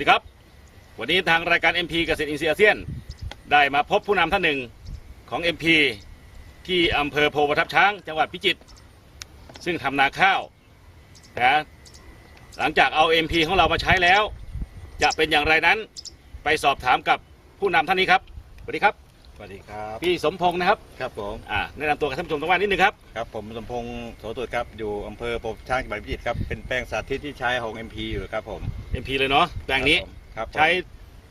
สวัสดีครับ วันนี้ทางรายการ MP เกษตรอินทรีย์อาเซียน ได้มาพบผู้นำท่านหนึ่งของ MP ที่อำเภอโพธิ์ประทับช้าง จังหวัดพิจิตรซึ่งทำนาข้าวนะหลังจากเอา MP ของเรามาใช้แล้ว จะเป็นอย่างไรนั้นไปสอบถามกับผู้นำท่านนี้ครับสวัสดีครับสวัสดีครับพี่สมพงศ์นะครับครับผมอ่าแนะนำตัวกับท่านผู้ชมทางบ้านนิดนึงครับครับผมสมพงษ์โสตุดครับอยู่อำเภอโพธิ์ช้างจังหวัดพิจิตรครับเป็นแปลงสาธิตที่ใช้ของ MP อยู่ครับผม MP เลยเนาะแปลงนี้ครับผมใช้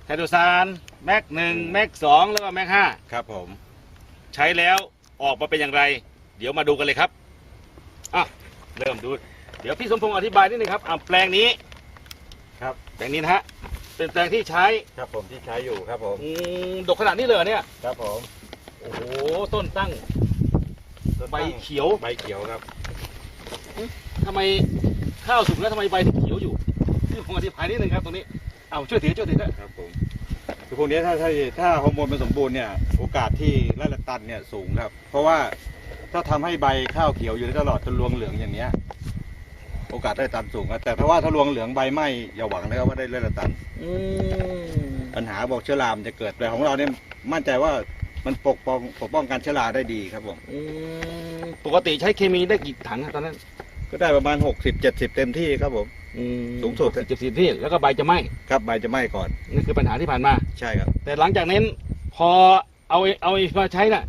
ไทโดซานแม็กหนึ่งแม็กสองแล้วก็แม็กห้าครับผม ใช้แล้วออกมาเป็นอย่างไร เดี๋ยวมาดูกันเลยครับอะเริ่มดู เดี๋ยวพี่สมพงศ์อธิบายนิดนึงครับอะแปลงนี้ครับแปลงนี้นะฮะเป็นแปลงที่ใช้ครับผมที่ใช้อยู่ครับผมอืมดกขนาดนี้เลยเหรอเนี่ยครับผมโอ้โหต้นตั้งใบเขียวใบเขียวครับทำไมข้าวสุกแล้วทำไมใบถึงเขียวอยู่พี่ ผมอธิบายนิดนึงครับตรงนี้เอาช่วยถือช่วยถือด้วยครับผมคือพวกนี้ถ้าถ้าถ้าฮอร์โมนมันสมบูรณ์เนี่ยโอกาสที่ไร่ละตันเนี่ยสูงครับ เพราะว่าถ้าทำให้ใบข้าวเขียวอยู่ได้ตลอดจนรวงเหลืองอย่างเนี้ย โอกาสได้ตันสูงครับแต่ถ้าว่าถ้ารวงเหลืองใบไหม้อย่าหวังนะครับว่าได้ไร่ละตันอืมปัญหาบอกเชื้อรามนจะเกิดแต่ของเราเนี่ยมั่นใจว่ามันปกป้องปกป้องการเชื้อราได้ดีครับผมอืมปกติใช้เคมีได้กี่ถังอะตอนนั้น ก็ได้ประมาณ60 70เต็มที่ครับผม สูงสุด เจ็ดสิบที่แล้วก็ใบจะไหม้ครับใบจะไหม้ก่อน นี่คือปัญหาที่ผ่านมา ใช่ครับ แต่หลังจากนั้นพอเอาเอามาใช้น่ะ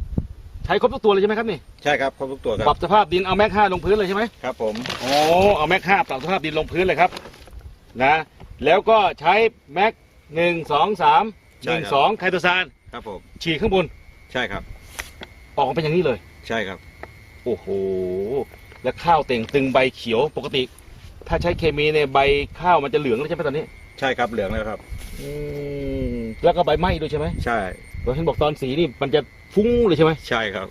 ใช้ครบทุกตัวเลยใช่ไหมครับนี่ใช่ครับครบทุกตัวคปรัรับบสภาพดินเอาแม็กห้าลงพื้นเลยใช่ไหมครับผมโอ้เอาแม็กห้าปรับสภาพดินลงพื้นเลยครับนะแล้วก็ใช้แม็กหนึ่งสองสามหนึ่งสองไคโตซานครับผม ฉีดข้างบนใช่ครับ ออกมาเป็นอย่างนี้เลย ใช่ครับ โอ้โห แล้วข้าวเต่งตึงใบเขียวปกติ ถ้าใช้เคมีเนี่ยใบข้าวมันจะเหลืองแล้วใช่ไหมตอนนี้ใช่ครับเหลืองแล้วครับ อืมแล้วก็ใบไหม้ด้วยใช่ไหมใช่เราเห็นบอกตอนสีนี่มันจะฟุ้งเลยใช่ไหม ใช่ครับ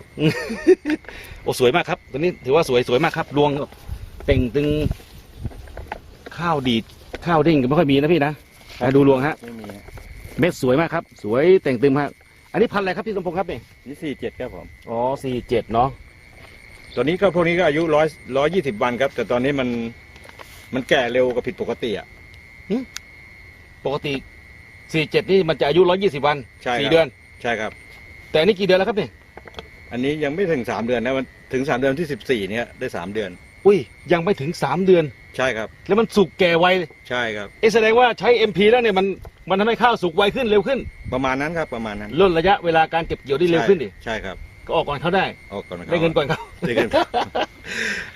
โอ้สวยมากครับตัวนี้ถือว่าสวยสวยมากครับรวงเต่งตึง ข้าวดีดข้าวเด้งก็ไม่ค่อยมีนะพี่นะอะดูรวงฮะ ไม่มีเม็ดสวยมากครับ สวยเต่งตึงมากอันนี้พันธุ์อะไรครับพี่สมพงษ์ครับนี่นี่สี่เจ็ดครับผม อ๋อสี่เจ็ดเนาะ ตัวนี้ก็พวกนี้ก็อายุร้อยร้อยยี่สิบวันครับ แต่ตอนนี้มันมันแก่เร็วกว่าผิดปกติอะ ปกติสี่เจ็ดนี่มันจะอายุร้อยี่สิบวันใช่ครับ สี่เดือน ใช่ครับ แต่อันนี้กี่เดือนแล้วครับนี่อันนี้ยังไม่ถึงสามเดือนนะมันถึงสามเดือนที่สิบสี่เนี่ยได้สามเดือน อุ้ย ยังไม่ถึงสามเดือน ใช่ครับ แล้วมันสุกแก่ไวใช่ครับ เอะแสดงว่าใช้ MP แล้วเนี่ยมันมันทำให้ข้าวสุกไวขึ้นเร็วขึ้นประมาณนั้นครับประมาณนั้นลดระยะเวลาการเก็บเกี่ยวได้เร็วขึ้นดิ ใช่ครับ ก็ออกก่อนเขาได้ ออกก่อนะครับได้เงินก่อนเขาได้เงินครับ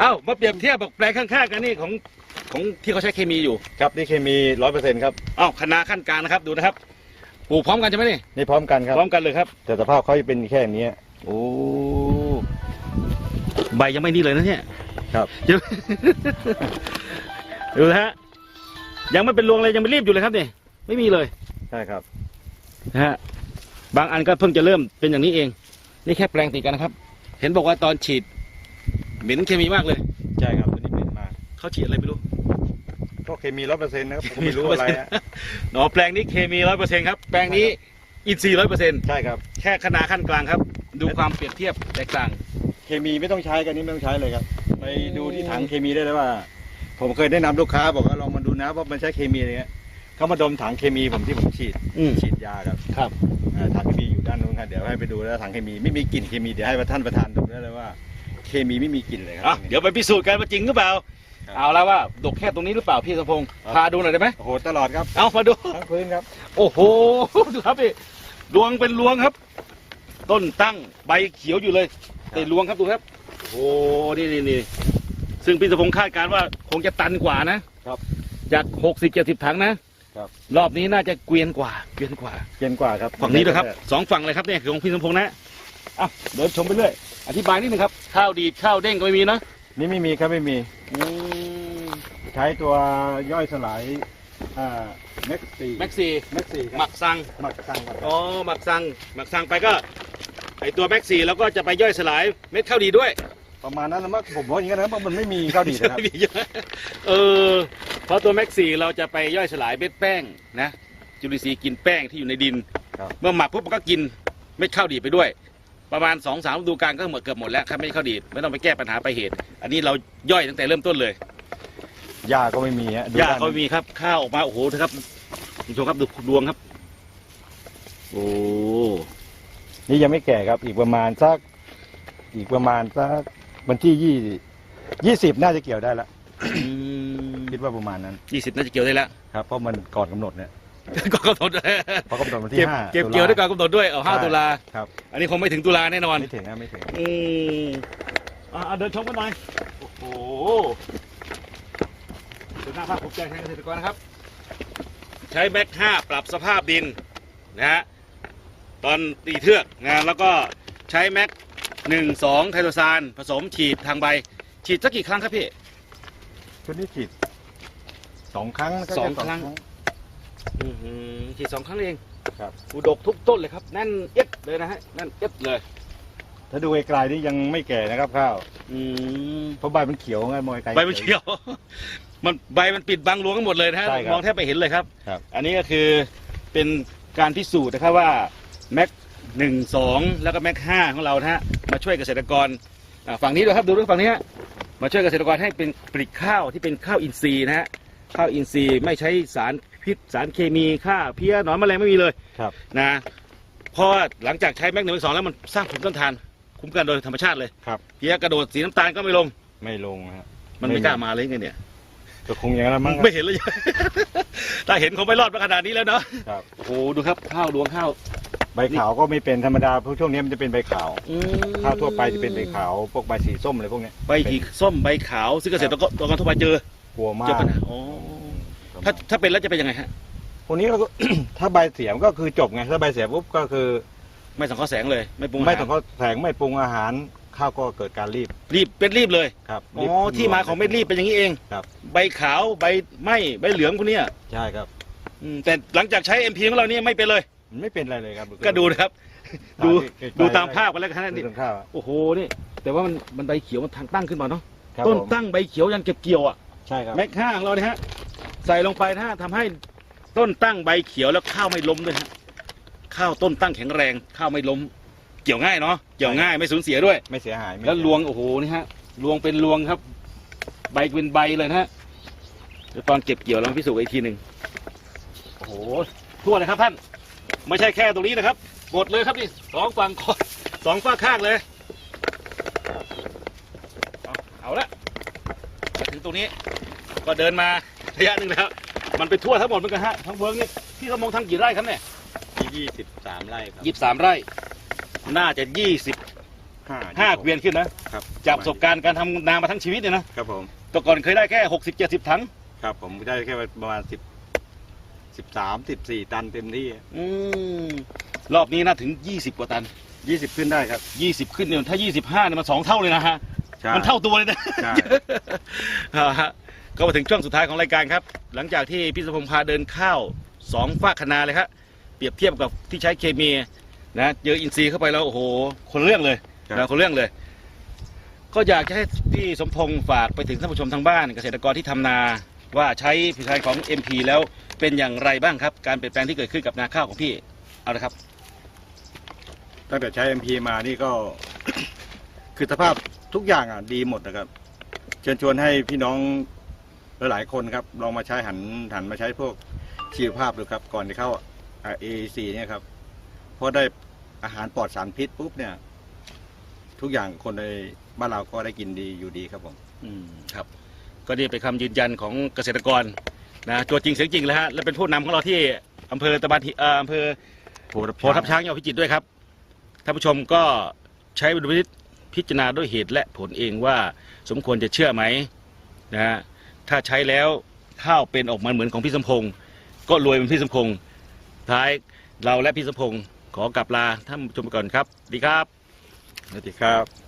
เอ้ามาเปรียบเทียบกับแปลงข้างๆกันนี่ของของที่เขาใช้เคมีอยู่ครับนี่เคมีร้อยเปอร์เซ็นต์ครับเอ้าคณะขั้นกลางนะครับดูนะครับปลูกพร้อมกันใช่ไหมนี่นี่พร้อมกันครับพร้อมกันเลยครับ แต่สภาพเขาจะเป็นแค่นี้โอ้ใบยังไม่นี่เลยนะเนี่ยครับยังดูนะฮะยังไม่เป็นรวงเลยยังไม่รีบอยู่เลยครับนี่ไม่มีเลยใช่ครับนะฮะบางอันก็เพิ่งจะเริ่มเป็นอย่างนี้เอง นี่แค่แปลงติดกันนะครับ เห็นบอกว่าตอนฉีดเหม็นเคมีมากเลยใช่ครับตัวนี้เป็นมากเขาฉีดอะไรไม่รู้ก็เคมีร้อยเปอร์เซ็นต์นะครับผมไม่รู้อะไรอะหนอแปลงนี้เคมีร้อยเปอร์เซ็นต์ครับแปลงนี้อินทรีย์ร้อยเปอร์เซ็นต์ใช่ครับ แค่คณะขั้นกลางครับ ดูความเปรียบเทียบแตกต่าง เคมีไม่ต้องใช้กันนี่ไม่ต้องใช้เลยครับ ไปดูที่ถังเคมีได้เลยว่า ผมเคยแนะนำลูกค้าบอกว่าลองมาดูนะว่ามันใช้เคมีอะไรเงี้ยเขามาดมถังเคมีผมที่ผมฉีดอืมฉีดยาครับครับ เดี๋ยวให้ไปดูแล้วถังเคมีไม่มีกลิ่นเคมีเดี๋ยวให้ท่านประธานดูได้เลยว่า เคมีไม่มีกลิ่นเลยครัอะเดี๋ยวไปพิสูจน์กันว่าจริงหรือเปล่า ครับ เอาแล้วว่าดกแค่ตรงนี้หรือเปล่าพี่สมพงษ์ครับพาดูหน่อยได้ไหมโอ้โหตลอดครับเอามาดู ทั้งพื้นครับ โอ้โห ดูครับพี่รวงเป็นรวงครับ ต้นตั้งใบเขียวอยู่เลยครับแต่รวงครับดูครับ โอ้โหนี่นี่นี่ซึ่งพี่สมพงษ์คาดการณ์ว่าคงจะตันกว่านะครับ จากหกสิบเจ็ดสิบถังนะ ครับรอบนี้น่าจะเกวียนกว่า เกวียนกว่า เย็นกว่าครับฝั่งนี้ด้วยครับสองฝั่งเลยครับเนี่ยคือของพี่สมพงษ์นะอะเดินชมไปเรื่อยอธิบายนิดนึงครับ ข้าวดีดข้าวเด้งก็ไม่มีนะนี่ไม่มีครับไม่มี อืมใช้ตัวย่อยสลายอ่าแม็กซี่แม็กซีแม็กซี่คหรัมับกซัง หมักสั่งครับอ๋อหมักซังหมักซังไปก็ไอตัวแม็กซีแล้วก็จะไปย่อยสลายเม็ดข้าวดีด้วย ประมาณนั้นแล้วมั้งผมว่าอย่างนั้นนะเพราะมันไม่มีข้าวดีดนะครับมีเยอะเออเพราะตัวแม็กซีเราจะไปย่อยสลายเม็ดแป้งนะจุลินทรีย์กินแป้งที่อยู่ในดิน ครับ เมื่อหมักปุ๊บมันก็กินเม็ดข้าวดีดไปด้วย ประมาณสองสามฤดูกาลก็หมดเกือบหมดแล้วครับเม็ดข้าวดีดไม่ต้องไปแก้ปัญหาไปลายเหตุ อันนี้เราย่อยตั้งแต่เริ่มต้นเลยหญ้าก็ไม่มีฮะดูหญ้าด้นเขามีครับข้าวออกมาโอ้โหเถอะครับคุณผู้ชมครับดูดวงครับ โอ้นี่ยังไม่แก่ครับ อีกประมาณสัก อีกประมาณสัก วันที่ยี่ยี่สิบน่าจะเกี่ยวได้ละคิดว่าประมาณนั้นยี่สิบน่าจะเกี่ยวได้แล้วครับเพราะมันก่อนกำหนดเนี่ยก็กำหนดเพราะกำหนดวันที่เก็บห้าเก็บเกี่ยวด้วยก่อนกำหนดด้วยเอาห้าใช่ตุลาครับอันนี้คงไม่ถึงตุลาแน่นอนไม่ถึงนะไม่ถึงอืมอ่าเดินชมกันหน่อยโอ้โหเป็นหน้าภาคภูมิใจแทนเกษตรกรนะครับ ใช้แม็กห้าปรับสภาพดินนะฮะตอนตีเทือกนะแล้วก็ใช้แม็ก หนึ่งสองไทโตซานผสมฉีดทางใบ ฉีดสักกี่ครั้งครับพี่ ชุดนี้ฉีดสองครั้งก็สองแครั้ง อื้อหือฉีดสองครั้งเองครับ อุดกทุกต้นเลยครับแน่นเอ็ดเลยนะฮะแน่นเอ็ดเลย ถ้าดูไกลๆนี่ยังไม่แก่นะครับข้าวอืมเพราะใบมันเขียวไงมองไกลๆใบมันเขียว มันใบมันปิดบังรวงกันหมดเลยนะฮะใช่ครับมองแทบไม่เห็นเลยครับ ครับ อันนี้ก็คือเป็นการพิสูจน์นะครับว่าแม็ก หนึ่งสองแล้วก็แม็กห้าของเรานะฮะมาช่วยเกษตรกรอ่าฝั่งนี้ด้วยครับดูด้วยฝั่งนี้ฮะมาช่วยเกษตรกรให้เป็นผลิตข้าวที่เป็นข้าวอินทรีย์นะฮะข้าวอินทรีย์ไม่ใช้สารพิษสารเคมีฆ่าเพี้ยหนอนแมลงไม่มีเลยครับ นะเพราะว่าหลังจากใช้แม็กหนึ่งแม็กสองแล้วมันสร้างภูมิต้านทานคุ้มกันโดยธรรมชาติเลยครับ เพี้ยกระโดดสีน้ำตาลก็ไม่ลง ไม่ลงนะฮะมันไม่กล้ามาเลยไงเนี่ย ก็คงอย่างนั้นมั้งไม่เห็นเลย ถ้าเห็นคงไม่รอดมาขนาดนี้แล้วเนาะ ครับ โอ้โหดูครับข้าวดวงข้าว ใบขาวก็ไม่เป็นธรรมดาเพราะช่วงนี้มันจะเป็นใบขาวข้าวทั่วไปจะเป็นใบขาวพวกใบสีส้มอะไรพวกเนี้ยใบขีส้มใบขาว ซึ่งเกษตรกรกรทั่วไปเจอกลัวมาเจอกปัญหาอ๋อถ้าถ้าเป็นแล้วจะเป็นยังไงฮะ พวกนี้เราก็ ถ้าใบเสียมก็คือจบไงถ้าใบเสียปุ๊บก็คือ ไม่สังเคราะห์แสงเลย ไม่ปรุงอาหารไม่ต้องเขาแสงไม่ปรุงอาหารข้าวก็เกิดการรีบรีบเป็นรีบเลยครับอ๋รีบอที่มาของเม็ดรีบเป็นอย่างนี้เอง ครับ ใบขาวใบไหม้ใบเหลืองพวกเนี้ยใช่ครับ อืมแต่หลังจากใช้ MP ของเรานี่ไม่เป็นเลยมัน ไม่เป็นอะไรเลยครับก็ดูนะครับ ดูใกล้ๆดูตามภาพกันแล้วกันนะดูนี่ตามข้าวโอ้โหนี่ แต่ว่ามันมันใบเขียวมันทางตั้งขึ้นมาเนาะครับต้นผมตั้งใบเขียวยันเก็บเกี่ยวอะใช่ครับแม็กห้าของเราเนี่ยฮะใส่ลงไปนะฮะทำให้ต้นตั้งใบเขียวแล้วข้าวไม่ล้มด้วยฮะข้าวต้นตั้งแข็งแรง ข้าวไม่ล้ม เกี่ยวง่ายเนาะเกี่ยวง่ายไม่สูญเสียด้วย ไม่เสียหายไม่แล้วเสียรวงโอ้โหนี่ฮะรวงเป็นรวงครับ ใบเป็นใบเลยนะฮะเดี๋ยวตอนเก็บเกี่ยวเรามาพิสูจน์อีกทีหนึ่งโอ้โหทั่วเลยครับท่าน ไม่ใช่แค่ตรงนี้นะครับหมดเลยครับนี่สองฝั่งคอสองฝั่งข้างเลยเอาเอาละมาถึงตรงนี้ก็เดินมาระยะหนึ่งแล้ว มันไปทั่วทั้งหมดเหมือนกันฮะทั้งเวิร์กนี่พี่สมมองทั้งกี่ไร่ครับเนี่ยยี่สิบสามไร่ครับยี่สิบสามไร่ น่าจะยี่สิบห้าเกวียนขึ้นนะครับจากประสบการณ์การทำนามาทั้งชีวิตเนี่ยนะครับผมแต่ก่อนเคยได้แค่หกสิบเจ็ดสิบถังครับผมได้แค่ประมาณสิบ สิบสามสิบสี่ตันเต็มที่อืมรอบนี้น่าถึงยี่สิบกว่าตัน ยี่สิบขึ้นได้ครับยี่สิบขึ้นเนี่ยถ้ายี่สิบห้าเนี่ยมันสองเท่าเลยนะฮะ ใช่ มันเท่าตัวเลยนะใช่ อ่าฮะก็มาถึงช่วงสุดท้ายของรายการครับ หลังจากที่พี่สมพงษ์พาเดินข้าวสองฝากคณาเลยครับเปรียบเทียบกับที่ใช้เคมีนะเจออินทรีย์เข้าไปแล้วโอ้โห คนละเรื่องเลยครับ นะคนละเรื่องเลย ก็อยากจะให้พี่สมพงษ์ฝากไปถึงท่านผู้ชมทางบ้าน เกษตรกรที่ทำนา ว่าใช้ผลิตภัณฑ์ของ MP แล้วเป็นอย่างไรบ้างครับ การเปลี่ยนแปลงที่เกิดขึ้นกับนาข้าวของพี่เอาละครับ ตั้งแต่ใช้ MP มานี่ก็ คือสภาพทุกอย่างอะดีหมดนะครับ เชิญชวนให้พี่น้องหลายๆคนครับลองมาใช้หันหันมาใช้พวกชีวภาพดูครับ ก่อนจะเข้าเอซีเนี่ยครับเพราะได้อาหารปลอดสารพิษปุ๊บเนี่ย ทุกอย่างคนในบ้านเราก็ได้กินดีอยู่ดีครับผม อืมครับ ก็นี่เป็นคำยืนยันของเกษตรกรนะตัวจริงเสียงจริงแล้วฮะและเป็นผู้นำของเราที่อำเภอตะบันหิเอ่ออำเภอโพทับช้างจังหวัดพิจิตรด้วยครับท่านผู้ชมก็ใช้ดุลพินิจพิจารณาด้วยเหตุและผลเองว่าสมควรจะเชื่อไหมนะฮะถ้าใช้แล้วข้าวเป็นออกมาเหมือนของพี่สมพงศ์ก็รวยเป็นพี่สมพงศ์ท้ายเราและพี่สมพงศ์ขอกลับลาท่านผู้ชมไปก่อนครับสวัสดีครับ สวัสดีครับ